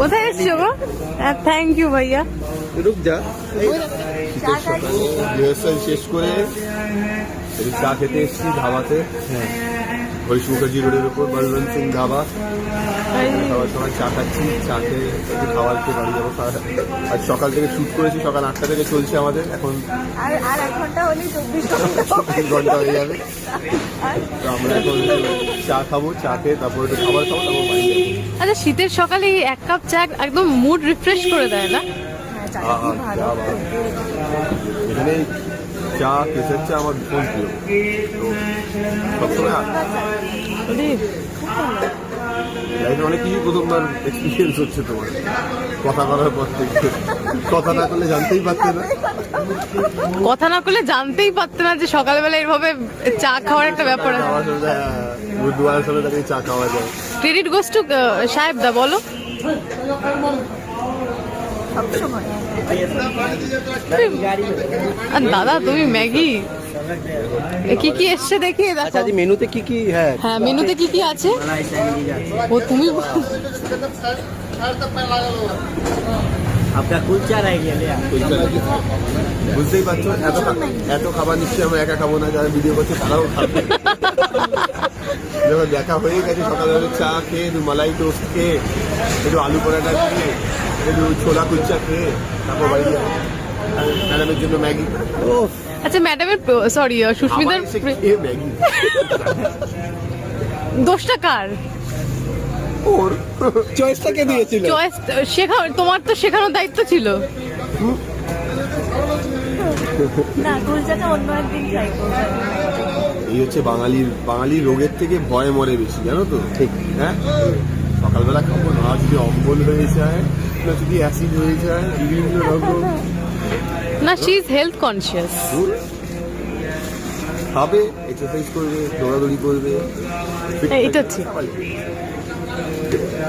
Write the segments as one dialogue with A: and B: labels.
A: কোথায় এসছো গো? Thank you ভাইয়া।
B: রুক যা। রিহার্সাল শেষ করে চা খেতে এসেছি ধাবাতে। হরিশ মুখার্জি রোডের উপর বলবন্ত সিং ধাবা। সবার সময় চা খাচ্ছি চা খেয়ে একটু খাবার খেয়ে বাড়ি যাব। আজ সকাল থেকে শুট করেছি সকাল আটটা থেকে চলছে আমাদের। এখন
C: আর আর এক ঘণ্টা হলেই চব্বিশ ঘণ্টা
B: চব্বিশ ঘণ্টা হয়ে যাবে। তো আমরা এখন চা খাব চা খেয়ে তারপর একটু খাবার খাব তারপর বাড়ি যাব।
A: আচ্ছা শীতের সকালে এই এক কাপ চা একদম মুড রিফ্রেশ করে দেয় না?
C: হ্যাঁ
B: চা ভালো। এখানে চা কেসের চা আমার ভীষণ প্রিয়। সবসময় লাইফে অনেক কিছু প্রথমবার এক্সপিরিয়েন্স হচ্ছে তোমার। কথা বলার পর থেকে। কথা না করলে জানতেই পারতে না।
A: কথা না করলে জানতেই পারতে না যে সকালবেলা এভাবে চা খাওয়ার একটা ব্যাপার আছে।
B: সময় বুধবার সময় দাঁড়িয়ে চা খাওয়া যায়।
A: ক্রেডিট গোস টু সাহেব দা বলো। আর দাদা তুমি ম্যাগি কি কি এসছে দেখি দেখো।
D: আচ্ছা আজ মেনুতে কি কি হ্যাঁ।
A: হ্যাঁ মেনুতে কি কি আছে? ও তুমি
D: আপনার কুলচা
B: কুলচা? বুঝতেই পারছ এত এত খাবার নিশ্চয়ই আমরা একা খাব না যারা ভিডিও করছে তারাও খাবে। যখন দেখা হয়ে গেছে সকালবেলা চা খেয়ে একটু মালাই টোস্ট খেয়ে একটু আলু পরাটা খেয়ে একটু ছোলা কুলচা খেয়ে তারপর বাড়ি যাব। ম্যাডামের জন্য ম্যাগি।
D: ও
A: আচ্ছা ম্যাডামের সরি সুস্মিতার
B: ম্যাগি।
A: দোষটা কার?
B: ওর।
D: চয়েসটা কে দিয়েছিল?
A: চয়েস শেখা তোমার তো শেখানোর দায়িত্ব ছিল।
C: না কুলচাটা অন্য একদিন ট্রাই
B: এই হচ্ছে বাঙালির বাঙালির রোগের থেকে ভয় মরে বেশি জানো তো?
D: ঠিক।
B: হ্যাঁ? সকালবেলা খাব না যদি অম্বল হয়ে যায় না যদি অ্যাসিড হয়ে যায় বিভিন্ন রকম
A: না শি ইজ হেলথ কনসিয়াস।
B: খাবে এক্সারসাইজ করবে দৌড়াদৌড়ি করবে।
A: হ্যাঁ, এটা ঠিক।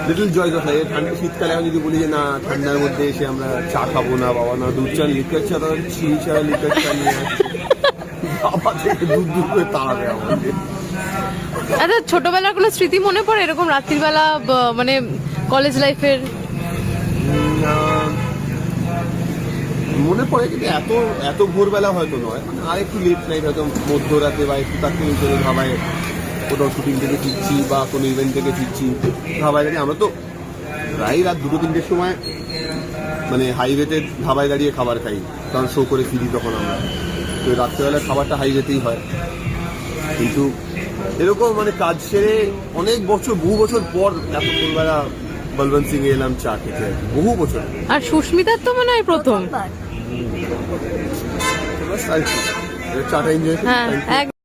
B: লিটল জয় অফ লাইফ ঠান্ডা শীতকালে এখন যদি বলি যে না ঠান্ডার মধ্যে এসে আমরা চা খাব না বাবা না দুধ চা লিকার চা তাহলে চিনি চা লিকার চা নিয়ে বাবা থেকে দুধ দুধ করে তাড়াবে আমাকে।
A: আচ্ছা ছোটবেলার কোনো স্মৃতি মনে পড়ে? এরকম রাত্রিবেলা মানে কলেজ লাইফের
B: মনে পড়ে কিন্তু এত এত ভোরবেলা হয়তো নয়। মানে আর একটু লেট নাইট হয়তো মধ্যরাতে বা একটু তার থেকে চলে ধাবায় কোথাও শুটিং থেকে ফিরছি বা কোনো ইভেন্ট থেকে ফিরছি ধাবায় দাঁড়িয়ে আমরা তো প্রায় রাত দুটো তিনটের সময় মানে হাইওয়েতে ধাবায় দাঁড়িয়ে খাবার খাই কারণ শো করে ফিরি তখন আমরা। তো রাত্রেবেলা খাবারটা হাইওয়েতেই হয়। কিন্তু এরকম মানে কাজ সেরে অনেক বছর বহু বছর পর এত ভোরবেলা বলবন্ত সিং এলাম চা খেতে বহু বছর।
A: আর সুস্মিতার তো মনে হয় প্রথম।
B: চাটা এনজয়
A: হ্যাঁ